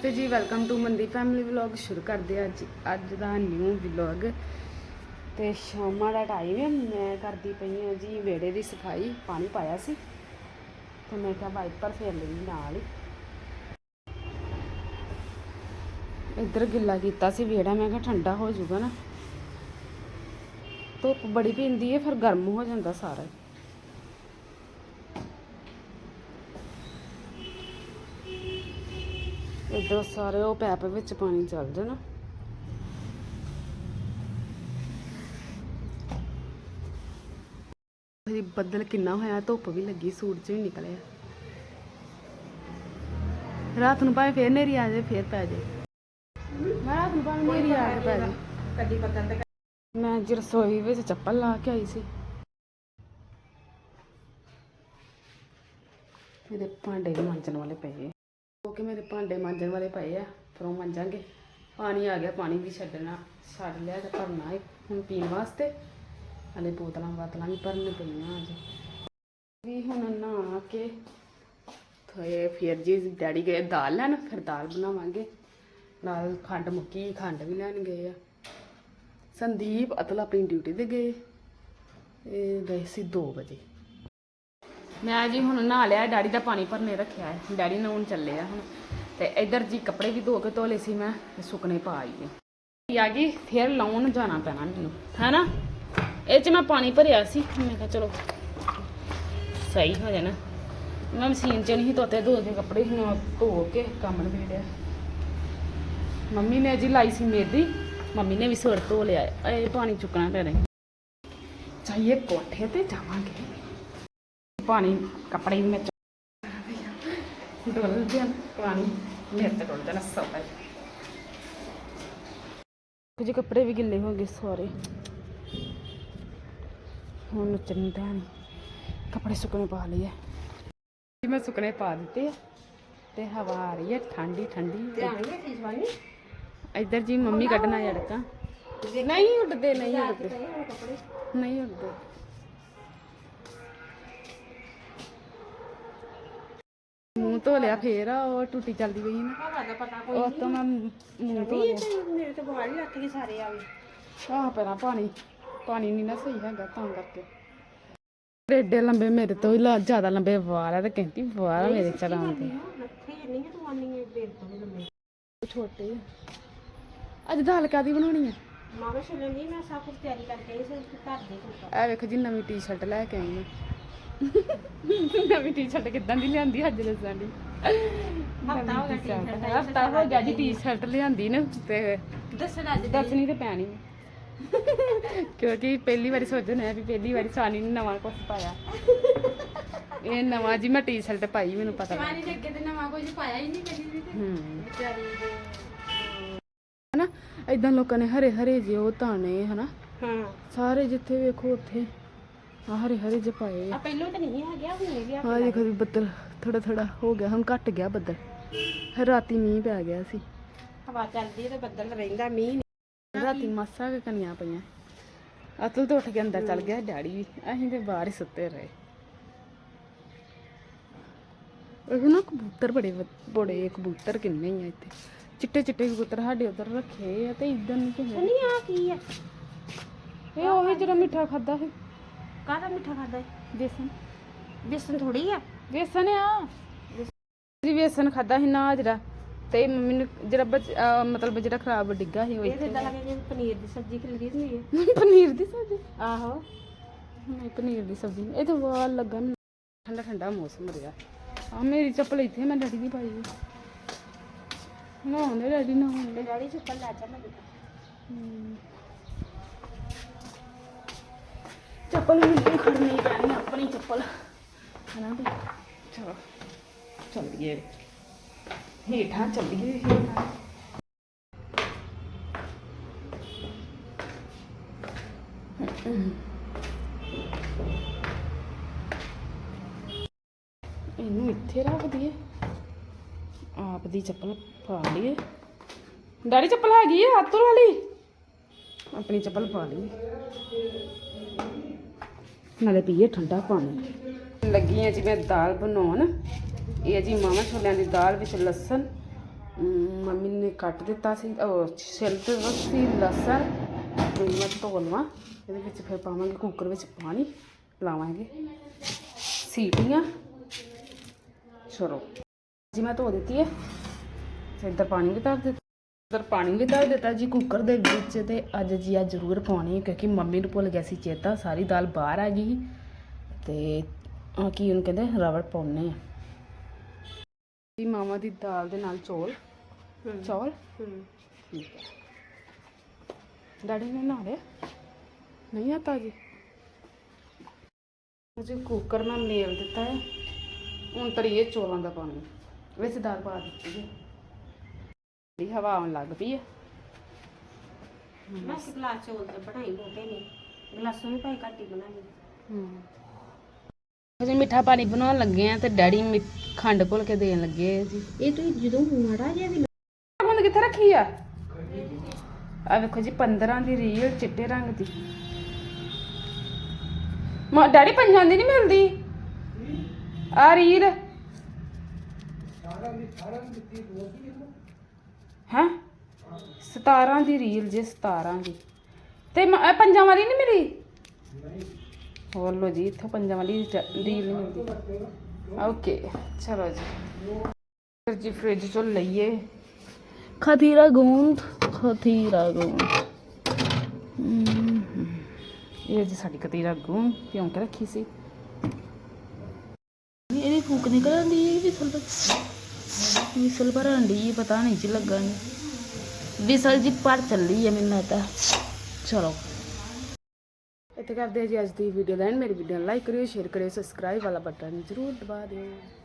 ਤੇ ਜੀ welcome to Mandi family vlog ਸ਼ੁਰੂ ਕਰਦੇ ਹਾਂ ਅੱਜ ਅੱਜ ਦਾ ਨਿਊ ਵਲੌਗ ਤੇ ਸ਼ਾਮਾਂ ਦਾ ਟਾਈਮ ਹੈ ਮੈਂ ਕਰਦੀ ਪਈ ਹਾਂ ਜੀ ਵਿਹੜੇ ਦੀ ਸਫ਼ਾਈ, ਪਾਣੀ ਪਾਇਆ ਸੀ। ਤੇ ਮੈਂ ਕਿਹਾ ਵਾਈਪਰ ਫੇਰ ਲਈ ਨਾਲ ਹੀ। ਇੱਧਰ ਗਿੱਲਾ ਕੀਤਾ ਸੀ ਵਿਹੜਾ, ਮੈਂ ਕਿਹਾ ਠੰਡਾ ਹੋ ਜਾਊਗਾ ਨਾ। ਧੁੱਪ ਬੜੀ ਪੈਂਦੀ ਹੈ ਫਿਰ ਗਰਮ ਹੋ ਜਾਂਦਾ ਸਾਰਾ। ਹੀ। ਸਾਰੇ ਉਹ ਪੈਪ ਵਿੱਚ ਪਾਣੀ ਚੱਲ ਜਾਣਾ। ਜੀ ਬੱਦਲ ਕਿੰਨਾ ਹੋਇਆ, ਧੁੱਪ ਵੀ ਲੱਗੀ, ਸੂਰਜ ਵੀ ਨਿਕਲਿਆ। ਰਾਤ ਨੂੰ ਭਾਵੇਂ ਫੇਰ ਨੇਰੀ ਆ ਜਾਏ, ਫੇਰ ਪੈ ਜਾਏ। ਮੈਂ ਰਾਤ ਨੂੰ ਭਾਵੇਂ ਨੇਰੀ ਆ ਕੇ ਪੈ ਜਾਏ। ਕਦੀ ਬੱਦਲ ਤੇ ਮੈਂ ਅੱਜ ਰਸੋਈ ਵਿੱਚ ਚੱਪਲ ਲਾ ਕੇ ਆਈ ਸੀ। ਮੇਰੇ ਭਾਂਡੇ ਵੀ ਮਾਂਜਣ ਵਾਲੇ ਪਏ। ਕਿਉਂਕਿ ਮੇਰੇ ਭਾਂਡੇ ਮਾਂਜਣ ਵਾਲੇ ਪਏ ਆ, ਫਿਰ ਉਹ ਮਾਂਜਾਂਗੇ। ਪਾਣੀ ਆ ਗਿਆ, ਪਾਣੀ ਵੀ ਛੱਡਣਾ, ਛੱਡ ਲਿਆ ਤੇ ਭਰਨਾ ਹੈ ਹੁਣ ਪੀਣ ਵਾਸਤੇ। ਹਲੇ ਬੋਤਲਾਂ ਬਾਤਲਾਂ ਵੀ ਭਰਨ ਪਈਆਂ ਅੱਜ। ਵੀ ਹੁਣ ਨਹਾ ਕੇ ਥੋਏ ਫਿਰ ਜੀ ਡੈਡੀ ਗਏ ਦਾਲ ਲੈਣ, ਫਿਰ ਦਾਲ ਬਣਾਵਾਂਗੇ। ਨਾਲ ਖੰਡ ਮੁੱਕੀ, ਖੰਡ ਵੀ ਲੈਣ ਗਏ ਆ। ਸੰਦੀਪ ਅਤਲ ਆਪਣੀ ਡਿਊਟੀ ਤੇ ਗਏ। ਇਹ ਗਏ ਸੀ 2 ਵਜੇ। ਮੈਂ ਜੀ ਹੁਣ ਨਹਾ ਲਿਆ, ਡੈਡੀ ਦਾ ਪਾਣੀ ਭਰਨੇ ਰੱਖਿਆ ਹੈ। ਡੈਡੀ ਨਹਾਉਣ ਚੱਲੇ ਆ ਹੁਣ। ਤੇ ਇੱਧਰ ਜੀ ਕੱਪੜੇ ਵੀ ਧੋ ਕੇ ਧੋਲੇ ਸੀ ਮੈਂ ਸੁੱਕਣੇ ਪਾ ਆਈ ਆ ਗਈ? ਫਿਰ ਲਾਉਣ ਜਾਣਾ ਪੈਣਾ ਮੈਨੂੰ, ਹੈਨਾ? ਇਹ ਚ ਮੈਂ ਪਾਣੀ ਭਰਿਆ ਸੀ। ਮੈਂ ਕਿਹਾ ਚਲੋ ਸਹੀ ਹੋ ਜਾਣਾ। ਮੈਂ ਮਸ਼ੀਨ ਚ ਨਹੀਂ ਧੋਤੇ ਧੋ ਕੇ ਕੱਪੜੇ, ਹੁਣ ਧੋ ਕੇ ਕੰਮ ਨਿਬੇੜਿਆ। ਮੰਮੀ ਨੇ ਜੀ ਲਾਈ ਸੀ ਮੇਦੀ। ਮੰਮੀ ਨੇ ਵੀ ਸੁਰ ਧੋ ਲਿਆ। ਇਹ ਪਾਣੀ ਚੁੱਕਣਾ ਪੈਣਾ। ਚਾਹੀਏ ਕੋਠੇ ਤੇ ਜਾਵਾਂਗੇ। ਪਾਣੀ ਕੱਪੜੇ ਵੀ ਮੈਂ ਚੁੱਕ- ਡੁੱਲ ਗਿਆ ਪਾਣੀ ਮੇਰੇ ਤੇ ਡੁੱਲ ਜਾਣਾ ਸੌਦਾ ਕੁਝ ਕੱਪੜੇ ਵੀ ਗਿੱਲੇ ਹੋ ਗਏ ਸਾਰੇ। ਹੁਣ ਤਾਂ ਨਹੀਂ ਕੱਪੜੇ ਸੁੱਕਣੇ ਪਾ ਲਏ ਜੀ ਮੈਂ ਸੁੱਕਣੇ ਪਾ ਦਿੱਤੇ ਆ ਤੇ ਹਵਾ ਆ ਰਹੀ ਹੈ ਠੰਡੀ ਠੰਡੀ। ਧਿਆਨ ਚੀਜ਼ ਵਾਲੀ ਇੱਧਰ ਜੀ ਮੰਮੀ ਕੱਢਣਾ ਜੜਕਾ ਨਹੀਂ ਉੱਡਦੇ ਨਹੀਂ ਉੱਡਦੇ। ਨਹੀਂ ਉੱਡਦੇ। ਮੂੰਹ ਧੋ ਲਿਆ ਫੇਰ ਆ ਉਹ ਟੁੱਟੀ ਚੱਲਦੀ ਪਈ ਨਾ। ਹਵਾ ਦਾ ਪਤਾ ਕੋਈ ਉਸ ਤੋਂ ਮੈਂ ਮੂੰਹ ਧੋ ਲਿਆ। ਮੇਰੇ ਤੇ ਬਾਹਰ ਹੀ ਰੱਖ ਗਏ ਸਾਰੇ ਆਵੇ ਆਹ ਪਹਿਲਾਂ ਪਾਣੀ ਪਾਣੀ ਨਹੀਂ ਨਾ ਸਹੀ ਹੈਗਾ ਤਾਂ ਕਰਕੇ। ਏਡੇ ਲੰਬੇ ਮੇਰੇ ਤੋਂ ਹੀ ਜ਼ਿਆਦਾ ਲੰਬੇ ਵਾਲ ਆ ਤੇ ਕਹਿੰਦੀ ਵਾਲ ਆ ਮੇਰੇ ਚਲਾਉਂਦੇ ਹੈ ਛੋਟੇ ਆ। ਅੱਜ ਦਾਲ ਕਾਦੀ ਬਣਾਉਣੀ ਆ? ਮਾਵੇ ਛੱਲਣ ਦੀ ਮੈਂ ਸਭ ਕੁਝ ਤਿਆਰੀ ਕਰਕੇ ਆਈ ਸੀ ਘਰ ਦੇ ਕੁੱਤਾ ਆ ਵੇਖੋ ਜੀ ਨਵੀਂ ਟੀ-ਸ਼ਰਟ ਲੈ ਕੇ ਆਈ ਮੈਂ। ਨਵੀਂ ਟੀ-ਸ਼ਰਟ ਕਿੱਦਾਂ ਦੀ ਲਿਆਂਦੀ ਅੱਜ ਦੱਸਣ ਦੀ ਹਫ਼ਤਾ ਹੋ ਗਿਆ ਟੀ-ਸ਼ਰਟ ਦਾ, ਹਫਤਾ ਹੋ ਗਿਆ ਜੀ ਟੀ-ਸ਼ਰਟ ਲਿਆਂਦੀ ਨੇ। ਤੇ ਦੱਸਣ ਅੱਜ ਦੱਸਣੀ ਤੇ ਪੈਣੀ ਕਿਉਂਕਿ ਪਹਿਲੀ ਵਾਰੀ ਸੋਚਦੇ ਨੇ ਵੀ ਪਹਿਲੀ ਵਾਰੀ ਸਾਨੀ ਨੇ ਨਵਾਂ ਕੁਝ ਪਾਇਆ। ਇਹ ਨਵਾਂ ਜੀ ਮੈਂ ਟੀ-ਸ਼ਰਟ ਪਾਈ ਮੈਨੂੰ ਪਤਾ ਲੱਗਾ ਸ਼ਿਵਾਨੀ ਨੇ ਅੱਗੇ ਤੇ ਨਵਾਂ ਕੁਝ ਪਾਇਆ ਹੀ ਨਹੀਂ ਕਦੀ ਵੀ ਤੇ। ਹੂੰ। ਵਿਚਾਰੀ ਦੇ। ਹਨਾ ਇਦਾਂ ਲੋਕਾਂ ਨੇ ਹਰੇ ਹਰੇ ਜਿਹੇ ਉਹ ਤਾਣੇ ਹਨਾ। ਹਾਂ। ਸਾਰੇ ਜਿੱਥੇ ਵੇਖੋ ਉੱਥੇ ਆ ਹਰੇ ਹਰੇ ਜਿਹੇ ਪਾਏ ਆ। ਆ ਪਹਿਲੋਂ ਤਾਂ ਨਹੀਂ ਹੈਗਾ ਹੁਣ ਇਹ ਵੀ ਆ ਹਾਂ ਦੇਖੋ ਜੀ ਬੱਦਲ ਥੋੜਾ ਥੋੜਾ ਹੋ ਗਿਆ ਹੁਣ ਘਟ ਗਿਆ ਬੱਦਲ। ਰਾਤੀ ਮੀਂਹ ਪੈ ਗਿਆ ਸੀ। ਹਵਾ ਚੱਲਦੀ ਹੈ ਤੇ ਬੱਦਲ ਰਹਿੰਦਾ ਮੀਂਹ ਨਹੀਂ ਰਾਤੀ ਮਾਸਾ ਕੁ ਕਣੀਆਂ ਪਈਆਂ। ਅਤਲ ਤੋਂ ਉੱਠ ਕੇ ਅੰਦਰ ਚਲ ਗਿਆ ਡੈਡੀ ਵੀ। ਅਸੀਂ ਤੇ ਬਾਹਰ ਹੀ ਸੁੱਤੇ ਰਹੇ। ਉਹ ਨਾ ਕਬੂਤਰ ਬੜੇ ਵ- ਬੜੇ ਕਬੂਤਰ ਕਿੰਨੇ ਹੀ ਆ ਇੱਥੇ। ਚਿੱਟੇ ਚਿੱਟੇ ਕਬੂਤਰ ਸਾਡੇ ਉਧਰ ਰੱਖੇ ਆ ਤੇ ਇਦਾਂ ਨਹੀਂ ਕਿਹਾ ਨਹੀਂ ਆ ਕੀ ਆ? ਇਹ ਉਹੀ ਜਿਹੜਾ ਮਿੱਠਾ ਖਾਦਾ ਹੈ ਕਾਹਦਾ ਮਿੱਠਾ ਖਾਦਾ ਬੇਸਨ। ਬੇਸਨ ਥੋੜੀ ਆ। ਬੇਸਨ ਆ। ਜੀ ਬੇਸਨ ਖਾਦਾ ਸੀ ਨਾ ਜਿਹੜਾ ਤੇ ਮੰਮੀ ਨੇ ਜਿਹੜਾ ਬਚ- ਅਹ ਮਤਲਬ ਜਿਹੜਾ ਖਰਾਬ ਡਿੱਗਾ ਸੀ ਉਹ ਇਹ ਇੱਥੇ ਤੇ ਇਦਾਂ ਲੱਗੇ? ਜਿਵੇਂ ਪਨੀਰ ਦੀ ਸਬਜ਼ੀ ਖਿਲਰੀ ਹੁੰਦੀ ਹੈ ਪਨੀਰ ਦੀ ਸਬਜ਼ੀ? ਆਹੋ। ਨਹੀਂ ਪਨੀਰ ਦੀ ਸਬਜ਼ੀ। ਇਹ ਤਾਂ ਵਾਲ ਲੱਗਾ। ਮੈਨੂੰ ਠੰਡਾ ਠੰਡਾ ਮੌਸਮ ਰਿਹਾ। ਆ ਮੇਰੀ ਚੱਪਲ ਇੱਥੇ ਮੈਂ ਡੈਡੀ ਦੀ ਪਾਈ ਹੈ ਨਾ ਹੁੰਦੇ ਡੈਡੀ ਨਾ ਹੁੰਦੇ ਡੈਡੀ ਚੱਪਲ ਲੈ ਜਾ ਮੈਂ ਦਿੱਤਾ ਚੱਪਲ ਮੈਨੂੰ ਖੜਨੀ ਪੈਣੀ, ਆਪਣੀ ਚੱਪਲ। ਹਨਾ ਵੀ? ਚਲੋ, ਚੱਲੀਏ। ਹੇਠਾਂ ਚੱਲੀਏ, ਹੇਠਾਂ। ਇਹਨੂੰ ਇੱਥੇ ਰੱਖ ਦਈਏ। ਆਪ ਦੀ ਚੱਪਲ ਪਾ ਲਈਏ। ਡੈਡੀ, ਚੱਪਲ ਹੈਗੀ ਆ ਹੱਥੋਂ ਵਾਲੀ? ਆਪਣੀ ਚੱਪਲ ਪਾ ਲਈਏ। ਨਾਲੇ ਪੀਏ ਠੰਡਾ ਪਾਣੀ। ਲੱਗੀ ਆ ਜੀ ਮੈਂ ਦਾਲ ਬਣਾਉਣ। ਇਹ ਜੀ ਮਾਵਾਂ ਛੋਲਿਆਂ ਦੀ ਦਾਲ ਵਿੱਚ ਲਸਣ। ਮੰਮੀ ਨੇ ਕੱਟ ਦਿੱਤਾ ਸੀ, ਉਹ ਛਿੱਲ ਸੀ ਲਸਣ। ਮੈਂ ਧੋ ਲਵਾਂ। ਇਹਦੇ ਵਿੱਚ ਫਿਰ ਪਾਵਾਂਗੇ ਕੁੱਕਰ ਵਿੱਚ ਪਾਣੀ। ਲਾਵਾਂਗੇ। ਸੀਟੀਆਂ। ਚਲੋ। ਜੀ ਮੈਂ ਧੋ ਦਿੱਤੀ ਹੈ। ਤੇ ਇੱਧਰ ਪਾਣੀ ਵੀ ਧਰ ਦਿੱਤਾ। ਇੱਧਰ ਪਾਣੀ ਵੀ ਧਰ ਦਿੱਤਾ ਜੀ ਕੁੱਕਰ ਦੇ ਵਿੱਚ ਤੇ ਅੱਜ ਜੀ ਆ ਜ਼ਰੂਰ ਪਾਉਣੀ ਹੈ ਕਿਉਂਕਿ ਮੰਮੀ ਨੂੰ ਭੁੱਲ ਗਿਆ ਸੀ ਚੇਤਾ ਸਾਰੀ ਦਾਲ ਬਾਹਰ ਆ ਗਈ ਤੇ ਆ ਕੀ ਉਹਨੂੰ ਕਹਿੰਦੇ ਰਵੜ ਪਾਉਣੇ ਆ। ਜੀ ਮਾਮਾ ਦੀ ਦਾਲ ਦੇ ਨਾਲ ਚੌਲ। ਚੌਲ? ਠੀਕ ਹੈ। ਡੈਡੀ ਨੇ ਨਾ ਲਿਆ? ਨਹੀਂ ਆਤਾ ਜੀ। ਜੀ ਕੁੱਕਰ ਮੈਂ ਮੇਲ ਦਿੱਤਾ ਹੈ। ਹੁਣ ਤਰੀਏ ਚੌਲਾਂ ਦਾ ਪਾਣੀ। ਵਿੱਚ ਦਾਲ ਪਾ ਦਿੱਤੀ ਹੈ। ਦੀ ਹਵਾ ਆਉਣ ਲੱਗ ਪਈ ਹੈ ਮੈਂ ਇੱਕ ਗਲਾਸ ਚੌਲ ਤੇ ਬਣਾਈ ਬੋਟੇ ਨੇ। ਗਲਾਸੋਂ ਵੀ ਭਾਈ ਘੱਟ ਹੀ ਬਣਾਈ। ਹਮ ਅਸੀਂ ਮਿੱਠਾ ਪਾਣੀ ਬਣਾਉਣ ਲੱਗੇ ਆ ਤੇ ਡੈਡੀ ਮਿ- ਖੰਡ ਘੋਲ ਕੇ ਦੇਣ ਲੱਗੇ ਆ ਜੀ। ਇਹ ਤੁਸੀਂ ਜਦੋਂ ਮਾੜਾ ਜਿਹਾ ਵੀ ਹੁਣ ਕਿੱਥੇ ਰੱਖੀ ਆ? ਆ ਵੇਖੋ ਜੀ 15 ਦੀ ਰੀਲ ਚਿੱਟੇ ਰੰਗ ਦੀ। ਮਾ ਡੈਡੀ ਪੰਜਾਂ ਦੀ ਨਹੀਂ ਮਿਲਦੀ? ਆ ਰੀਲ। ਹੈ? 17 ਦੀ ਰੀਲ ਜੇ 17 ਦੀ। ਤੇ ਮ- ਇਹ ਪੰਜਾਂ ਵਾਲੀ ਨਹੀਂ ਮਿਲੀ? ਹੋਰ ਲੋ ਜੀ ਇੱਥੋਂ ਪੰਜਾਂ ਵਾਲੀ ਜ- ਰੀਲ ਨਹੀਂ ਮਿਲਦੀ। ਓਕੇ ਚਲੋ ਜੀ। ਫਿਰ ਜੀ ਫ੍ਰਿਜ ਚੋਂ ਲਈਏ। ਖਤੀਰਾ ਗੂੰਦ ਖਤੀਰਾ ਗੂੰਦ। ਹਮ, ਇਹ ਜੀ ਸਾਡੀ ਖਤੀਰਾ ਗੂੰਦ ਭਿਉਂ ਕੇ ਰੱਖੀ ਸੀ। ਇਹਦੀ ਫੂਕ ਨਿਕਲ ਆਉਂਦੀ ਹੈ ਵਿਸਲ ਵਿਸਲ ਭਰਨ ਦੀ ਪਤਾ ਨਹੀਂ ਜੀ ਲੱਗਾ ਨਹੀਂ। ਵਿਸਲ ਜੀ ਪਰ ਚੱਲੀ ਹੈ ਮੈਨੂੰ ਤਾਂ ਚਲੋ। ਇੱਥੇ ਕਰਦੇ ਜੀ ਅੱਜ ਦੀ ਵੀਡੀਓ ਦਾ ਐਂਡ ਮੇਰੀ ਵੀਡੀਓ ਨੂੰ ਲਾਈਕ ਕਰਿਓ ਸ਼ੇਅਰ ਕਰਿਓ ਸਬਸਕ੍ਰਾਈਬ ਵਾਲਾ ਬਟਨ ਜ਼ਰੂਰ ਦਬਾ ਦਿਓ।